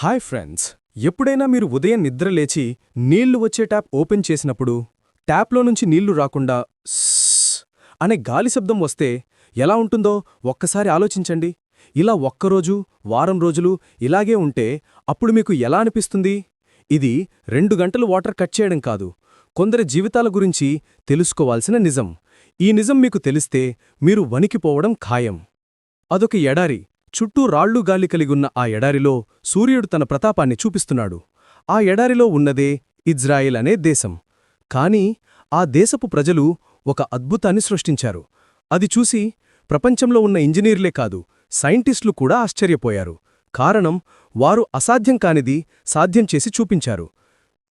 Hi friends ఎప్పుడైనా మీరు ఉదయం నిద్రలేచి నీళ్ళు వచ్చే ట్యాప్ ఓపెన్ చేసినప్పుడు ట్యాప్లో నుంచి నీళ్ళు రాకుండా అనే గాలి శబ్దం వస్తే ఎలా ఉంటుందో ఒక్కసారి ఆలోచించండి. ఇలా ఒక్కరోజు వారం రోజులు ఇలాగే ఉంటే అప్పుడు మీకు ఎలా అనిపిస్తుంది? ఇది రెండు గంటలు వాటర్ కట్ చేయడం కాదు కొందరి జీవితాల గురించి తెలుసుకోవాల్సిన నిజం. ఈ నిజం మీకు తెలిస్తే మీరు వణికిపోవడం ఖాయం. అదొక ఎడారి చుట్టూ రాళ్ళు గాలి కలిగున్న ఆ ఎడారిలో సూర్యుడు తన ప్రతాపాన్ని చూపిస్తున్నాడు. ఆ ఎడారిలో ఉన్నదే ఇజ్రాయిల్ అనే దేశం. కాని ఆ దేశపు ప్రజలు ఒక అద్భుతాన్ని సృష్టించారు. అది చూసి ప్రపంచంలో ఉన్న ఇంజనీర్లే కాదు సైంటిస్టులు కూడా ఆశ్చర్యపోయారు. కారణం వారు అసాధ్యం కానిది సాధ్యం చేసి చూపించారు.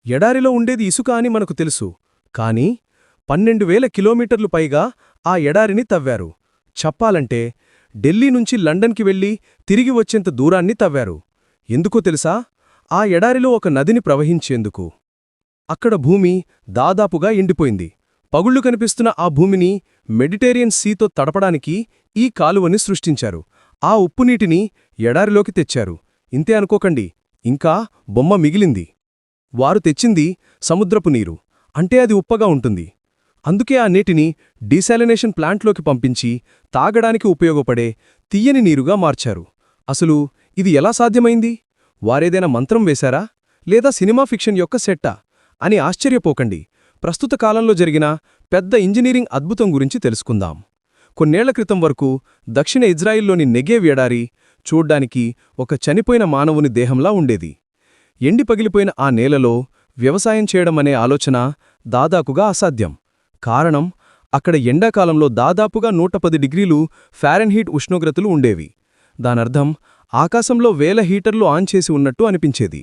ఎడారిలో ఉండేది ఇసుక అని మనకు తెలుసు. కాని పన్నెండు వేల కిలోమీటర్లు పైగా ఆ ఎడారిని తవ్వారు. చెప్పాలంటే ఢిల్లీ నుంచి లండన్కి వెళ్ళి తిరిగి వచ్చేంత దూరాన్ని తవ్వారు. ఎందుకో తెలుసా? ఆ ఎడారిలో ఒక నదిని ప్రవహించేందుకు. అక్కడ భూమి దాదాపుగా ఎండిపోయింది. పగుళ్ళు కనిపిస్తున్న ఆ భూమిని మెడిటేరియన్ సీతో తడపడానికి ఈ కాలువని సృష్టించారు. ఆ ఉప్పునీటిని ఎడారిలోకి తెచ్చారు. ఇంతే అనుకోకండి. ఇంకా బొమ్మ మిగిలింది. వారు తెచ్చింది సముద్రపు నీరు. అంటే అది ఉప్పగా ఉంటుంది. అందుకే ఆ నీటిని డీశాలినేషన్ ప్లాంట్లోకి పంపించి తాగడానికి ఉపయోగపడే తీయని నీరుగా మార్చారు. అసలు ఇది ఎలా సాధ్యమైంది? వారేదైనా మంత్రం వేశారా? లేదా సినిమా ఫిక్షన్ యొక్క సెట్టా? అని ఆశ్చర్యపోకండి. ప్రస్తుత కాలంలో జరిగిన పెద్ద ఇంజనీరింగ్ అద్భుతం గురించి తెలుసుకుందాం. కొన్నేళ్ళ క్రితం వరకు దక్షిణ ఇజ్రాయిల్లోని నెగేవ్ ఎడారి చూడ్డానికి ఒక చనిపోయిన మానవుని దేహంలా ఉండేది. ఎండి పగిలిపోయిన ఆ నేలలో వ్యవసాయం చేయడమనే ఆలోచన దాదాపుగా అసాధ్యం. కారణం అక్కడ ఎండాకాలంలో దాదాపుగా నూట పది డిగ్రీలు ఫారెన్హీట్ ఉష్ణోగ్రతలు ఉండేవి. దానర్థం ఆకాశంలో వేల హీటర్లు ఆన్ చేసి ఉన్నట్టు అనిపించేది.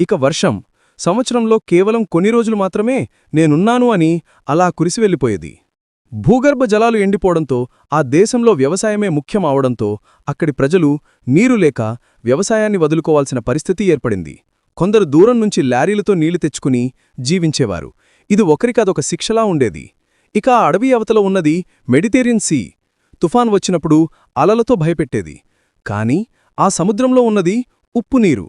ఇక వర్షం సంవత్సరంలో కేవలం కొన్ని రోజులు మాత్రమే నేనున్నాను అని అలా కురిసివెళ్ళిపోయేది. భూగర్భ జలాలు ఎండిపోవడంతో ఆ దేశంలో వ్యవసాయమే ముఖ్యం అవడంతో అక్కడి ప్రజలు నీరు లేక వ్యవసాయాన్ని వదులుకోవాల్సిన పరిస్థితి ఏర్పడింది. కొందరు దూరం నుంచి లారీలతో నీళ్ళు తెచ్చుకుని జీవించేవారు. ఇది ఒకరికదొక శిక్షలా ఉండేది. ఇక ఆ అడవి అవతల ఉన్నది మెడిటేరియన్ సీ. తుఫాన్ వచ్చినప్పుడు అలలతో భయపెట్టేది. కాని ఆ సముద్రంలో ఉన్నది ఉప్పు నీరు.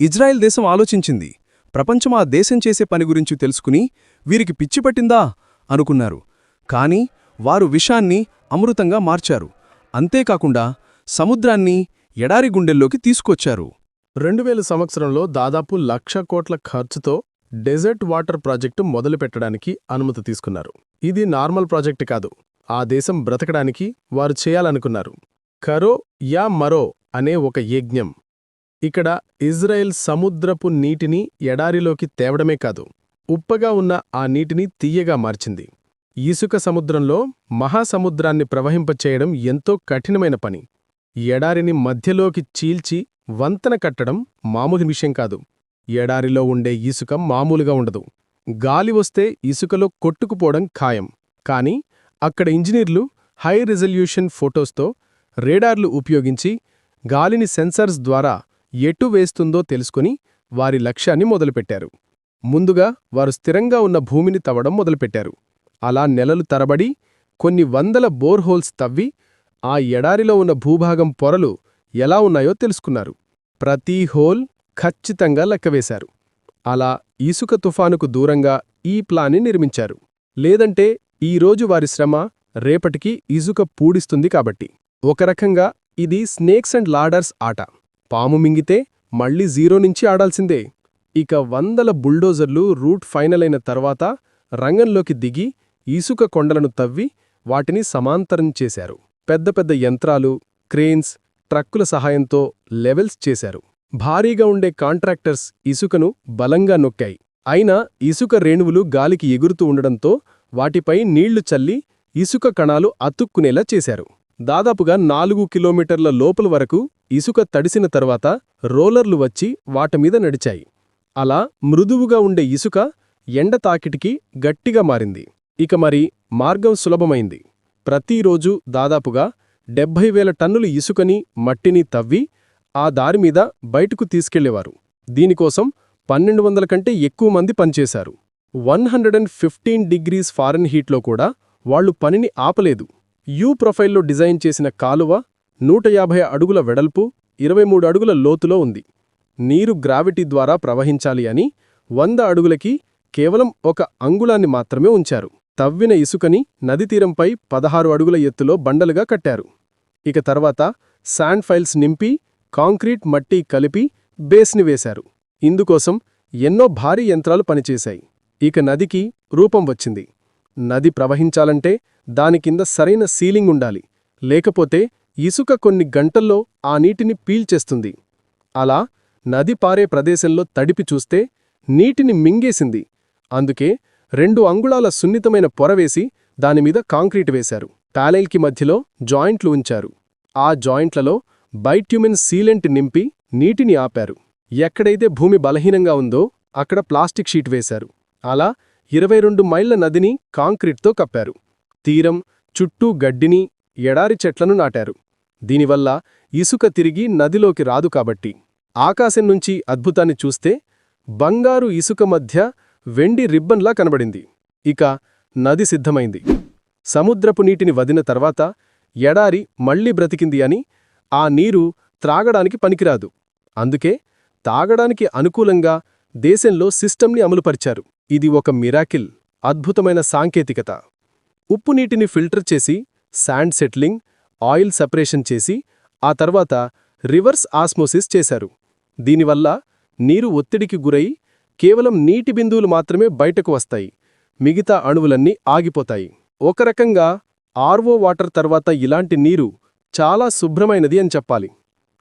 ఇజ్రాయెల్ దేశం ఆలోచించింది. ప్రపంచం ఆ దేశం చేసే పని గురించి తెలుసుకుని వీరికి పిచ్చిపట్టిందా అనుకున్నారు. కాని వారు విషాన్ని అమృతంగా మార్చారు. అంతేకాకుండా సముద్రాన్ని ఎడారి గుండెల్లోకి తీసుకొచ్చారు. రెండువేల సంవత్సరంలో దాదాపు లక్ష కోట్ల ఖర్చుతో డెజర్ట్ వాటర్ ప్రాజెక్టు మొదలుపెట్టడానికి అనుమతి తీసుకున్నారు. ఇది నార్మల్ ప్రాజెక్టు కాదు. ఆ దేశం బ్రతకడానికి వారు చేయాలనుకున్నారు. కరో యా మరో అనే ఒక యజ్ఞం. ఇక్కడ ఇజ్రాయెల్ సముద్రపు నీటిని ఎడారిలోకి తేవడమే కాదు ఉప్పగా ఉన్న ఆ నీటిని తీయగా మార్చింది. ఇసుక సముద్రంలో మహాసముద్రాన్ని ప్రవహింపచేయడం ఎంతో కఠినమైన పని. ఎడారిని మధ్యలోకి చీల్చి వంతన కట్టడం మామూలు విషయం కాదు. ఎడారిలో ఉండే ఇసుక మామూలుగా ఉండదు. గాలి వస్తే ఇసుకలో కొట్టుకుపోవడం ఖాయం. కాని అక్కడ ఇంజనీర్లు హై రిజల్యూషన్ ఫోటోస్తో రేడార్లు ఉపయోగించి గాలిని సెన్సర్స్ ద్వారా ఎటు వేస్తుందో తెలుసుకుని వారి లక్ష్యాన్ని మొదలుపెట్టారు. ముందుగా వారు స్థిరంగా ఉన్న భూమిని తవ్వడం మొదలుపెట్టారు. అలా నెలలు తరబడి కొన్ని వందల బోర్హోల్స్ తవ్వి ఆ ఎడారిలో ఉన్న భూభాగం పొరలు ఎలా ఉన్నాయో తెలుసుకున్నారు. ప్రతి హోల్ ఖచ్చితంగా లెక్కవేశారు అలా ఇసుక తుఫానుకు దూరంగా ఈ ప్లాన్ని నిర్మించారు. లేదంటే ఈరోజు వారి శ్రమ రేపటికి ఇసుక పూడిస్తుంది కాబట్టి. ఒక రకంగా ఇది స్నేక్స్ అండ్ లాడర్స్ ఆట. పాము మింగితే మళ్ళీ జీరో నుంచి ఆడాల్సిందే. ఇక వందల బుల్డోజర్లు రూట్ ఫైనల్ అయిన తర్వాత రంగంలోకి దిగి ఇసుక కొండలను తవ్వి వాటిని సమాంతరం చేశారు. పెద్ద పెద్ద యంత్రాలు క్రేన్స్ ట్రక్కుల సహాయంతో లెవెల్స్ చేశారు. భారీగా ఉండే కాంట్రాక్టర్స్ ఇసుకను బలంగా నొక్కాయి. అయినా ఇసుక రేణువులు గాలికి ఎగురుతూ ఉండడంతో వాటిపై నీళ్ళు చల్లి ఇసుక కణాలు అతుక్కునేలా చేశారు. దాదాపుగా నాలుగు కిలోమీటర్ల లోపల వరకు ఇసుక తడిసిన తర్వాత రోలర్లు వచ్చి వాటమీద నడిచాయి. అలా మృదువుగా ఉండే ఇసుక ఎండ తాకిటికి గట్టిగా మారింది. ఇక మరి మార్గం సులభమైంది. ప్రతిరోజూ దాదాపుగా డెబ్భై వేల టన్నులు ఇసుకని మట్టిని తవ్వి ఆ దారిమీద బయటకు తీసుకెళ్ళేవారు. దీనికోసం పన్నెండు వందల కంటే ఎక్కువ మంది పనిచేశారు. One hundred and fifteen degrees Fahrenheit హీట్లో కూడా వాళ్ళు పనిని ఆపలేదు. యూ ప్రొఫైల్లో డిజైన్ చేసిన కాలువ నూట యాభై అడుగుల వెడల్పు ఇరవై మూడు అడుగుల లోతులో ఉంది. నీరు గ్రావిటీ ద్వారా ప్రవహించాలి అని వంద అడుగులకి కేవలం ఒక అంగుళాన్ని మాత్రమే ఉంచారు. తవ్విన ఇసుకని నదీతీరంపై పదహారు అడుగుల ఎత్తులో బండలుగా కట్టారు. ఇక తర్వాత శాండ్ ఫైల్స్ నింపి కాంక్రీట్ మట్టి కలిపి బేస్ని వేశారు. ఇందుకోసం ఎన్నో భారీ యంత్రాలు పనిచేశాయి. ఇక నదికి రూపం వచ్చింది. నది ప్రవహించాలంటే దాని కింద సరైన సీలింగ్ ఉండాలి. లేకపోతే ఇసుక కొన్ని గంటల్లో ఆ నీటిని పీల్చేస్తుంది అలా నది పారే ప్రదేశంలో తడిపి చూస్తే నీటిని మింగేసింది. అందుకే రెండు అంగుళాల సున్నితమైన పొరవేసి దానిమీద కాంక్రీట్ వేశారు. ప్యాలెల్కి మధ్యలో జాయింట్లు ఉంచారు. ఆ జాయింట్లలో బైట్యుమిన్ సీలెంట్ నింపి నీటిని ఆపారు. ఎక్కడైతే భూమి బలహీనంగా ఉందో అక్కడ ప్లాస్టిక్ షీట్ వేశారు. అలా ఇరవై రెండు మైళ్ళ నదిని కాంక్రీట్తో కప్పారు. తీరం చుట్టూ గడ్డిని ఎడారి చెట్లను నాటారు. దీనివల్ల ఇసుక తిరిగి నదిలోకి రాదు కాబట్టి. ఆకాశం నుంచి అద్భుతాన్ని చూస్తే బంగారు ఇసుక మధ్య వెండి రిబ్బన్లా కనబడింది. ఇక నది సిద్ధమైంది. సముద్రపు నీటిని వదిన తర్వాత ఎడారి మళ్ళీ బ్రతికింది అని ఆ నీరు త్రాగడానికి పనికిరాదు. అందుకే తాగడానికి అనుకూలంగా దేశంలో సిస్టమ్ని అమలుపరిచారు. ఇది ఒక మిరాకిల్ అద్భుతమైన సాంకేతికత. ఉప్పు నీటిని ఫిల్టర్ చేసి శాండ్ సెట్లింగ్ ఆయిల్ సపరేషన్ చేసి ఆ తర్వాత రివర్స్ ఆస్మోసిస్ చేశారు. దీనివల్ల నీరు ఒత్తిడికి గురై కేవలం నీటి బిందువులు మాత్రమే బయటకు వస్తాయి. మిగతా అణువులన్నీ ఆగిపోతాయి. ఒక రకంగా ఆర్వో వాటర్ తర్వాత ఇలాంటి నీరు చాలా శుభ్రమైనది అని చెప్పాలి.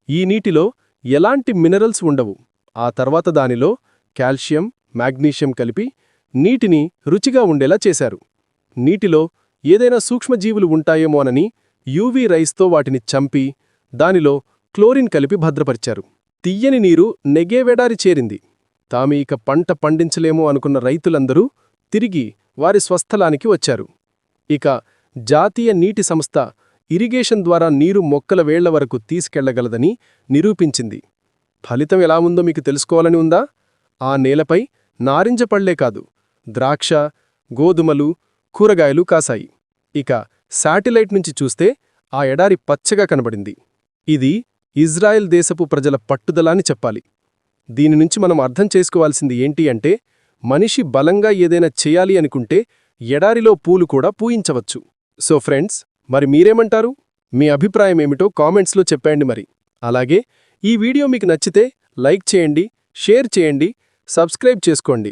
ఈ నీటిలో ఎలాంటి మినరల్స్ ఉండవు. ఆ తర్వాత దానిలో కాల్షియం మాగ్నీషియం కలిపి నీటిని రుచిగా ఉండేలా చేశారు. నీటిలో ఏదైనా సూక్ష్మజీవులు ఉంటాయేమోనని యూవీ రైస్తో వాటిని చంపి దానిలో క్లోరిన్ కలిపి భద్రపరిచారు. తియ్యని నీరు నెగేవెడారి చేరింది. తాము ఇక పంట పండించలేమో అనుకున్న రైతులందరూ తిరిగి వారి స్వస్థలానికి వచ్చారు. ఇక జాతీయ నీటి సంస్థ ఇరిగేషన్ ద్వారా నీరు మొక్కల వేళ్ళ వరకు తీసుకెళ్ళగలదని నిరూపించింది. ఫలితం ఎలా ఉందో మీకు తెలుసుకోవాలని ఉందా? ఆ నేలపై నారింజ పళ్ళే కాదు ద్రాక్ష గోధుమలు కూరగాయలు కాసాయి ఇక శాటిలైట్ నుంచి చూస్తే ఆ ఎడారి పచ్చగా కనబడింది. ఇది ఇజ్రాయెల్ దేశపు ప్రజల పట్టుదల అని చెప్పాలి. దీని నుంచి మనం అర్థం చేసుకోవాల్సింది ఏంటి అంటే మనిషి బలంగా ఏదైనా చేయాలి అనుకుంటే ఎడారిలో పూలు కూడా పూయించవచ్చు. సో ఫ్రెండ్స్ మరి మీరేమంటారు? మీ అభిప్రాయం ఏమిటో కామెంట్స్లో చెప్పండి మరి. అలాగే ఈ వీడియో మీకు నచ్చితే లైక్ చేయండి షేర్ చేయండి సబ్స్క్రైబ్ చేసుకోండి.